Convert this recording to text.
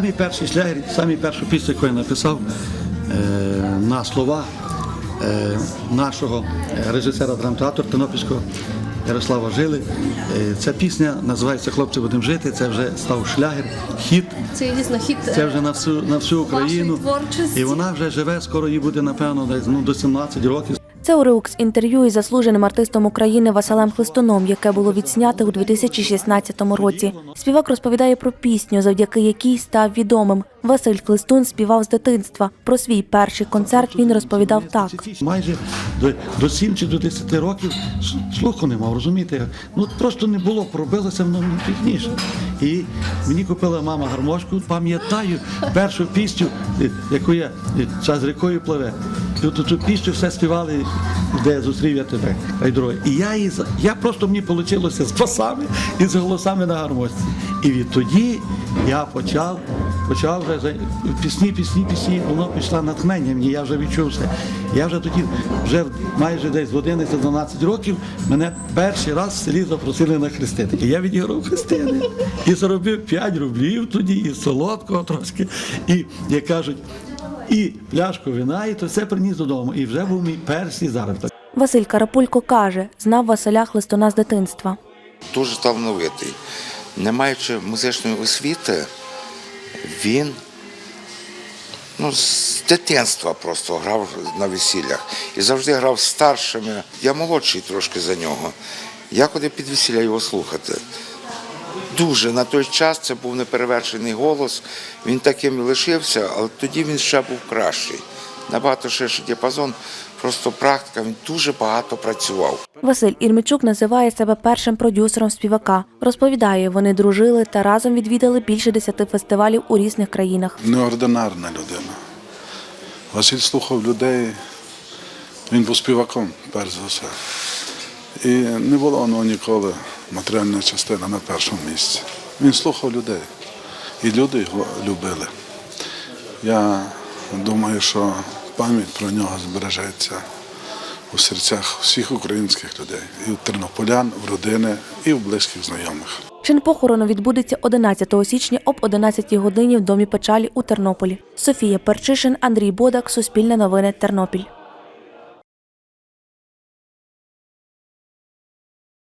перший шлягер, самі першу пісню, яку я написав е, на слова е, нашого режисера драмтеатру Тернопільського Ярослава Жили. Е, Ця пісня називається Хлопці будемо жити. Це вже став шлягер, хіт. Це дійсно хід. Це вже на всю на всю Україну. І вона вже живе, скоро їй буде, напевно, ну, до 17 років. Це уривок з інтерв'ю із заслуженим артистом України Василем Хлистоном, яке було відснято у 2016 році. Співак розповідає про пісню, завдяки якій став відомим. Василь Хлистун співав з дитинства. Про свій перший концерт він розповідав так. Майже до, до 7 чи до 10 років слуху не мав, розумієте? Ну просто не було, пробилося воно пізніше. І мені купила мама гармошку, пам'ятаю першу пісню, е, яку я е, час рікою пливе. І от цю пісню все співали, де зустрів я тебе. І я її я просто мені вийшло з басами і з голосами на гармошці. І відтоді я почав почав вже пісні, пісні, пісні, воно пішло натхнення мені, я вже відчув все. Я вже тоді, вже майже десь в 11-12 років, мене перший раз в селі запросили на хрестини. І я відіграв хрестини. І заробив 5 рублів тоді, і солодкого трошки. І, як кажуть, і пляшку вина, і то все приніс додому. І вже був мій перший заробіток. Василь Карапулько каже, знав Василя Хлистуна з дитинства. дуже талановитий. Не маючи музичної освіти, він ну, з дитинства просто грав на весіллях. І завжди грав з старшими. Я молодший трошки за нього. Я ходив під весілля його слухати. Дуже на той час це був неперевершений голос. Він таким і лишився, але тоді він ще був кращий. Набагато ширший діапазон, просто практика. Він дуже багато працював. Василь Ірмічук називає себе першим продюсером співака. Розповідає, вони дружили та разом відвідали більше десяти фестивалів у різних країнах. неординарна людина. Василь слухав людей, він був співаком, перш за все. І не було ну, ніколи матеріальна частина на першому місці. Він слухав людей. І люди його любили. Я думаю, що пам'ять про нього збережеться у серцях всіх українських людей, і у тернополян, в родини, і в близьких знайомих. Чин похорону відбудеться 11 січня об 11 годині в домі печалі у Тернополі. Софія Перчишин, Андрій Бодак, Суспільне новини, Тернопіль.